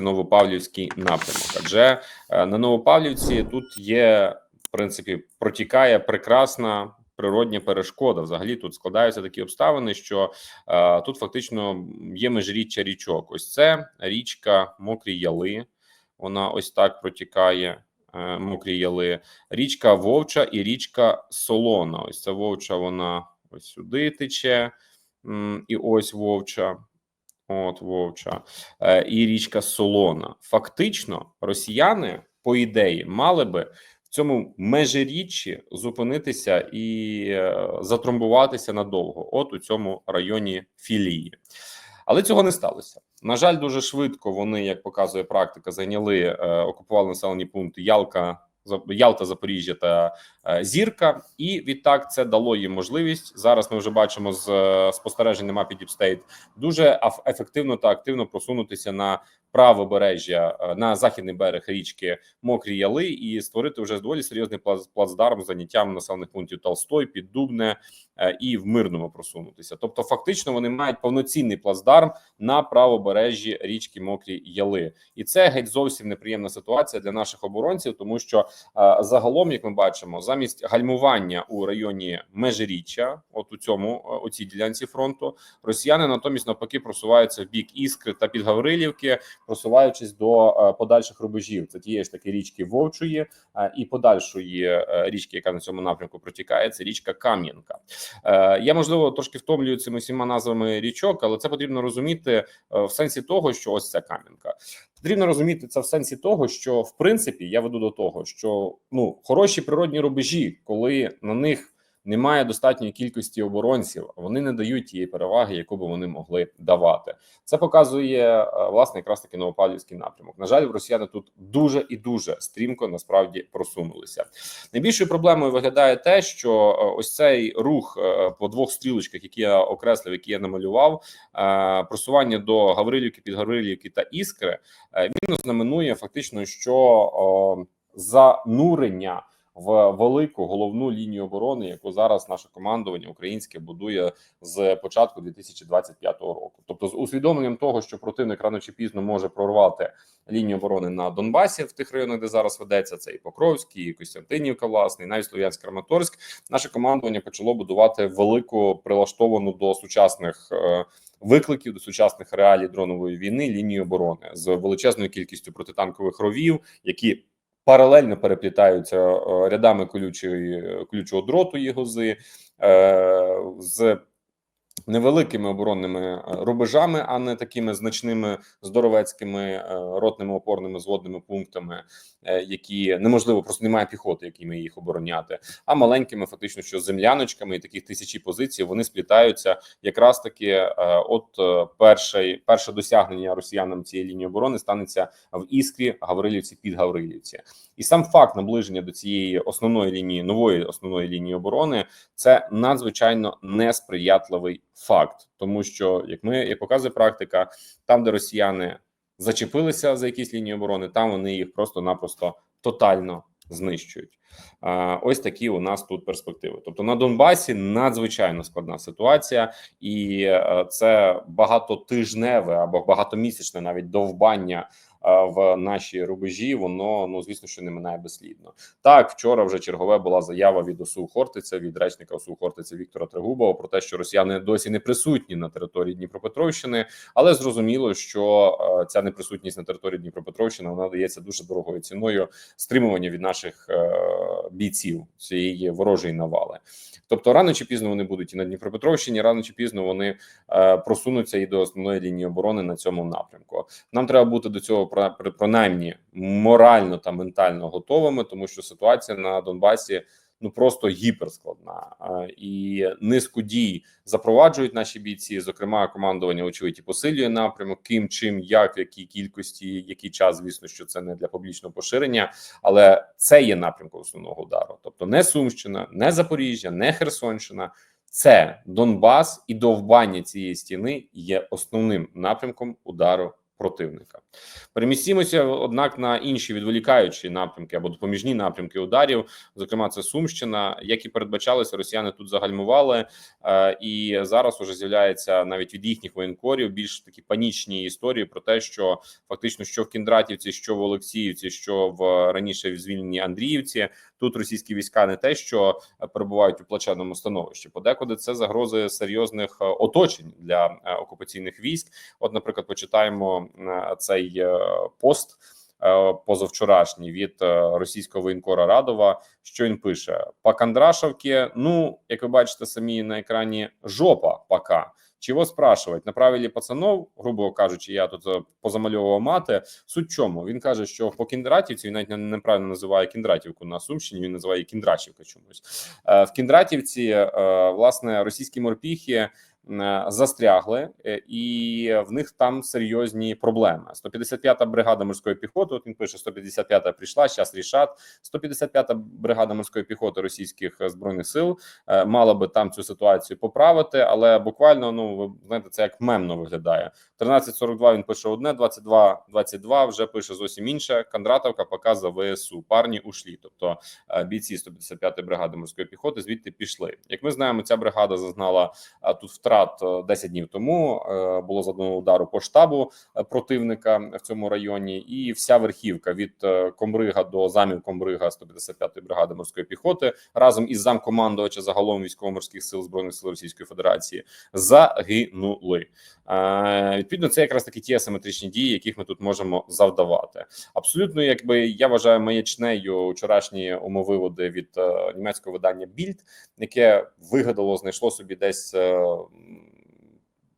Новопавлівський напрямок. Адже е, на Новопавлівці тут є в принципі протікає прекрасна природня перешкода. Взагалі тут складаються такі обставини, що е, тут фактично є межиріччя річок. Ось це річка Мокрі Яли. Вона ось так протікає. е, Мокрі яли, річка Вовча і річка Солона. Ось ця Вовча, вона ось сюди тече, і ось Вовча. От Вовча е, і річка Солона. Фактично, росіяни, по ідеї, мали би в цьому межиріччі зупинитися і е, затромбуватися надовго, от у цьому районі філії. Але цього не сталося. На жаль, дуже швидко вони, як показує практика, зайняли е, окупували населені пункти Ялка, Ялта, Запоріжжя та е, Зірка, і відтак це дало їм можливість. Зараз ми вже бачимо з е, спостережень на мапі Діпстейт дуже ефективно та активно просунутися на правобережжя е, на західний берег річки Мокрі Яли і створити вже доволі серйозний плац- плацдарм заняттям населених пунктів Толстой, Піддубне е, і в мирному просунутися. Тобто, фактично, вони мають повноцінний плацдарм на правобережжі річки Мокрі Яли, і це геть зовсім неприємна ситуація для наших оборонців, тому що е, загалом, як ми бачимо, замість гальмування у районі межиріччя, от у цьому у цій ділянці фронту, росіяни натомість навпаки просуваються в бік іскри та підгаврилівки, просуваючись до е, подальших рубежів. Це тієї ж таки річки Вовчої е, і подальшої е, річки, яка на цьому напрямку протікає. Це річка Кам'янка. Я можливо трошки втомлюю цими всіма назвами річок, але це потрібно розуміти в сенсі того, що ось ця кам'янка. Потрібно розуміти це в сенсі того, що в принципі я веду до того, що ну хороші природні рубежі, коли на них немає достатньої кількості оборонців, вони не дають тієї переваги, яку би вони могли давати. Це показує е, власне якраз таки Новопавлівський напрямок. На жаль, росіяни тут дуже і дуже стрімко насправді просунулися. Найбільшою проблемою виглядає те, що е, ось цей рух е, по двох стрілочках, які я окреслив, які я намалював, просування до Гаврилівки, Підгаврилівки та Іскри, він ознаменує фактично, що занурення в велику головну лінію оборони, яку зараз наше командування українське будує з початку 2025 року. Тобто, з усвідомленням того, що противник рано чи пізно може прорвати лінію оборони на Донбасі в тих районах, де зараз ведеться це і Покровський, і Костянтинівка, власне, і навіть Слов'янськ Краматорськ. Наше командування почало будувати велику прилаштовану до сучасних. е, Викликів до сучасних реалій дронової війни лінії оборони з величезною кількістю протитанкових ровів, які паралельно переплітаються е, рядами колючої колючого дроту єгози е, з невеликими оборонними е, рубежами, а не такими значними здоровецькими е, ротними опорними зводними пунктами, е, які неможливо просто немає піхоти, якими їх обороняти, а маленькими, фактично, що земляночками і таких тисячі позицій вони сплітаються якраз таки. От перше, перше досягнення росіянам цієї лінії оборони станеться в іскрі Гаврилівці під Гаврилівці, і сам факт наближення до цієї основної лінії нової основної лінії оборони це надзвичайно несприятливий факт, тому що як ми як показує практика, там, де росіяни зачепилися за якісь лінії оборони, там вони їх просто-напросто тотально знищують. Ось такі у нас тут перспективи. Тобто на Донбасі надзвичайно складна ситуація, і е, це багатотижневе або багатомісячне навіть довбання в наші рубежі. Воно ну звісно, що не минає безслідно. Так, вчора вже чергове була заява від ОСУ Хортиця, від речника ОСУ Хортиця Віктора Трегубова про те, що росіяни досі не присутні на території Дніпропетровщини, але зрозуміло, що ця неприсутність на території Дніпропетровщини вона дається дуже дорогою ціною стримування від наших е, бійців цієї ворожої навали. Тобто, рано чи пізно вони будуть і на Дніпропетровщині, рано чи пізно вони е, просунуться і до основної лінії оборони на цьому напрямку. Нам треба бути до цього принаймні морально та ментально готовими, тому що ситуація на Донбасі ну просто гіперскладна і низку дій запроваджують наші бійці. Зокрема, командування очевидь посилює напрямок. Ким, чим, як, в якій кількості, який час. Звісно, що це не для публічного поширення, але це є напрямком основного удару. Тобто, не Сумщина, не Запоріжжя, не Херсонщина. Це Донбас і довбання цієї стіни є основним напрямком удару противника. Перемістімося, однак, на інші відволікаючі напрямки або допоміжні напрямки ударів. Зокрема, це Сумщина, як і передбачалося, росіяни тут загальмували, е, і зараз уже з'являється навіть від їхніх воєнкорів більш такі панічні історії про те, що фактично що в Кіндратівці, що в Олексіївці, що в раніше в звільненій Андріївці, тут російські війська не те, що перебувають у плачевному становищі. Подекуди це загрози серйозних е, оточень для е, окупаційних військ. От, наприклад, почитаємо цей е, пост. е, Позавчорашній від е, російського воєнкора Радова, що він пише: по Кондрашовці, ну як ви бачите самі на екрані, жопа пока. Чого спрашивать? Направили пацанов, грубо кажучи, я тут е, позамальовував мати. Суть чому він каже, що по Кіндратівці він навіть не- неправильно називає Кіндратівку на Сумщині. Він називає її чомусь. Е, В Кіндратівці е, власне російські морпіхи е, застрягли, е, і в них там серйозні проблеми. 155-та бригада морської піхоти. От він пише: 155-та прийшла, зараз рішат. 155-та бригада морської піхоти російських е, збройних сил е, мала би там цю ситуацію поправити, але буквально ну ви знаєте, це як мемно виглядає. 13.42 він пише одне, 22.22 вже пише зовсім інше. Кондратовка показує ВСУ. Парні ушлі. Тобто е, бійці 155-ї бригади морської піхоти звідти пішли. Як ми знаємо, ця бригада зазнала е, тут втрат е, 10 днів тому. Е, Було задано удару по штабу е, противника в цьому районі, і вся верхівка від Комбрига до замів Комбрига 155-ї бригади морської піхоти разом із замкомандувача загалом військово-морських сил збройних сил Російської Федерації загинули. Відповідно, це якраз такі ті асиметричні дії, яких ми тут можемо завдавати. Абсолютно, якби я вважаю маячнею вчорашні умовиводи від німецького видання Більд, яке вигадало, знайшло собі десь.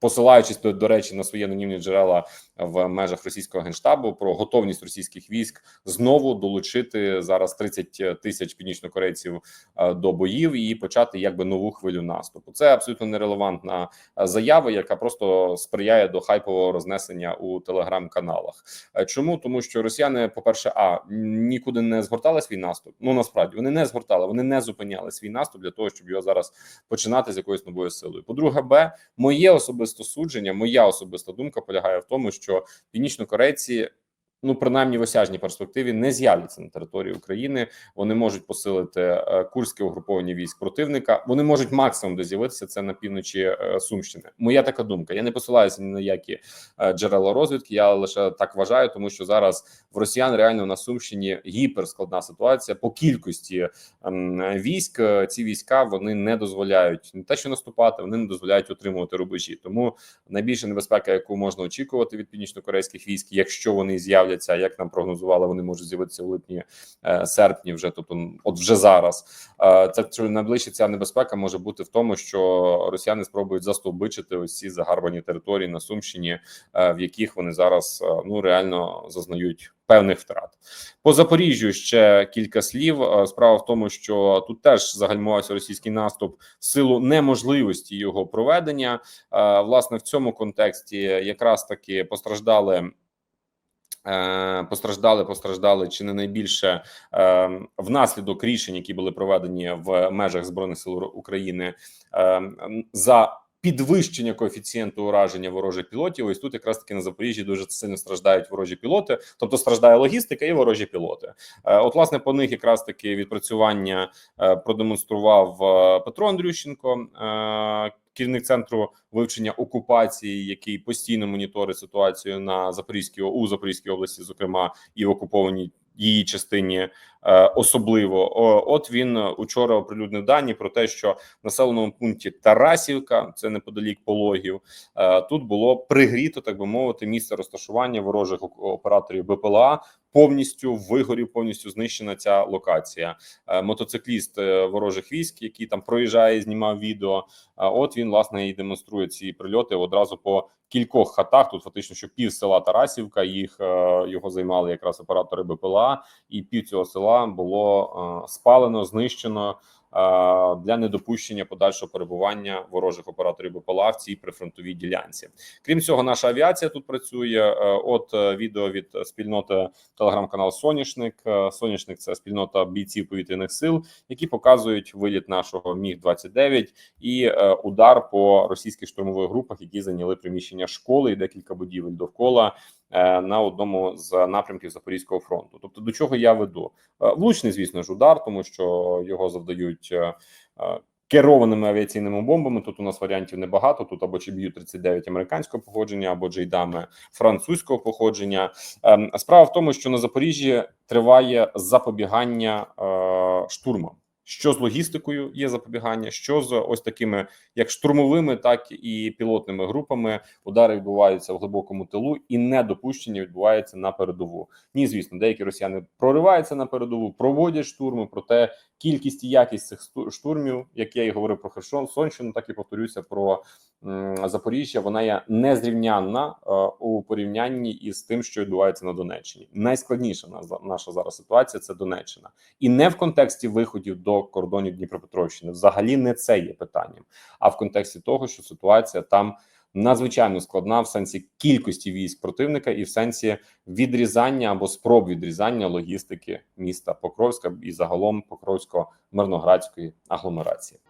Посилаючись до, речі на свої анонімні джерела в межах російського генштабу про готовність російських військ знову долучити зараз 30 тисяч північнокорейців е, до боїв і почати якби нову хвилю наступу. Це абсолютно нерелевантна заява, яка просто сприяє до хайпового рознесення у телеграм-каналах. Е, Чому тому, що росіяни, по перше, а нікуди не згортали свій наступ. Ну насправді вони не згортали, вони не зупиняли свій наступ для того, щоб його зараз починати з якоюсь новою силою. По-друге, б моє особисте судження, моя особиста думка полягає в тому, що північнокорейці. Ну, принаймні в осяжній перспективі не з'являться на території України. Вони можуть посилити е, курське угруповання військ противника. Вони можуть максимум де з'явитися це на півночі е, Сумщини. Моя така думка. Я не посилаюся ні на які е, джерела розвідки. Я лише так вважаю, тому що зараз в росіян реально на Сумщині гіперскладна ситуація по кількості ем, військ. Ці війська вони не дозволяють не те, що наступати, вони не дозволяють утримувати рубежі. Тому найбільша небезпека, яку можна очікувати від північно-корейських військ, якщо вони з'являться, як нам прогнозували, вони можуть з'явитися у липні е, серпні, вже тобто, от вже зараз. Е, Це що найближче ця небезпека може бути в тому, що росіяни спробують застовбичити ось ці загарбані території на Сумщині, е, в яких вони зараз ну реально зазнають. Певних втрат по Запоріжжю ще кілька слів. Справа в тому, що тут теж загальмувався російський наступ в силу неможливості його проведення. Власне, в цьому контексті якраз таки постраждали. Е, Постраждали, постраждали чи не найбільше е, внаслідок рішень, які були проведені в межах збройних сил України е, за підвищення коефіцієнту ураження ворожих пілотів. Ось тут якраз таки на Запоріжжі дуже сильно страждають ворожі пілоти, тобто страждає логістика і ворожі пілоти. Е, От, власне, по них якраз таки відпрацювання е, продемонстрував е, Петро Андрющенко. Керівник центру вивчення окупації, який постійно моніторить ситуацію на Запорізькій у Запорізькій області, зокрема і в окупованій її частині, е, особливо от він учора оприлюднив дані про те, що в населеному пункті Тарасівка, це неподалік пологів, е, тут було пригріто, так би мовити, місце розташування ворожих операторів БПЛА. Повністю вигорів, повністю знищена ця локація. Е, Мотоцикліст ворожих військ, який там проїжджає, знімав відео. От він власне і демонструє ці прильоти одразу по кількох хатах. Тут фактично, що пів села Тарасівка їх е, його займали якраз оператори БПЛА, і пів цього села було е, спалено, знищено для недопущення подальшого перебування ворожих операторів БПЛА в цій прифронтовій ділянці. Крім цього, наша авіація тут працює. Е, От е, відео від спільноти телеграм-канал Соняшник. Е, Соняшник це спільнота бійців повітряних сил, які показують виліт нашого міг 29 і е, удар по російських штурмових групах, які зайняли приміщення школи і декілька будівель довкола. Е, на одному з напрямків Запорізького фронту. Тобто, до чого я веду? Е, Влучний, звісно ж, удар, тому що його завдають. е, Керованими авіаційними бомбами тут у нас варіантів небагато. Тут або Чеб'ю 39 американського походження, або Джейдами французького походження. Справа в тому, що на Запоріжжі триває запобігання штурмам. Що з логістикою є запобігання, що з ось такими, як штурмовими, так і пілотними групами. Удари відбуваються в глибокому тилу, і недопущення відбувається на передову. Ні, звісно, деякі росіяни прориваються на передову, проводять штурми. Проте кількість і якість цих штурмів, як я і говорив про Херсонщину, так і повторюся про Запоріжжя. Вона є незрівнянна е, у порівнянні із тим, що відбувається на Донеччині. Найскладніша на- наша зараз ситуація це Донеччина, і не в контексті виходів до кордонів Дніпропетровщини. Взагалі не це є питанням, а в контексті того, що ситуація там. Надзвичайно складна в сенсі кількості військ противника і в сенсі відрізання або спроб відрізання логістики міста Покровська і загалом Покровсько-Мирноградської агломерації.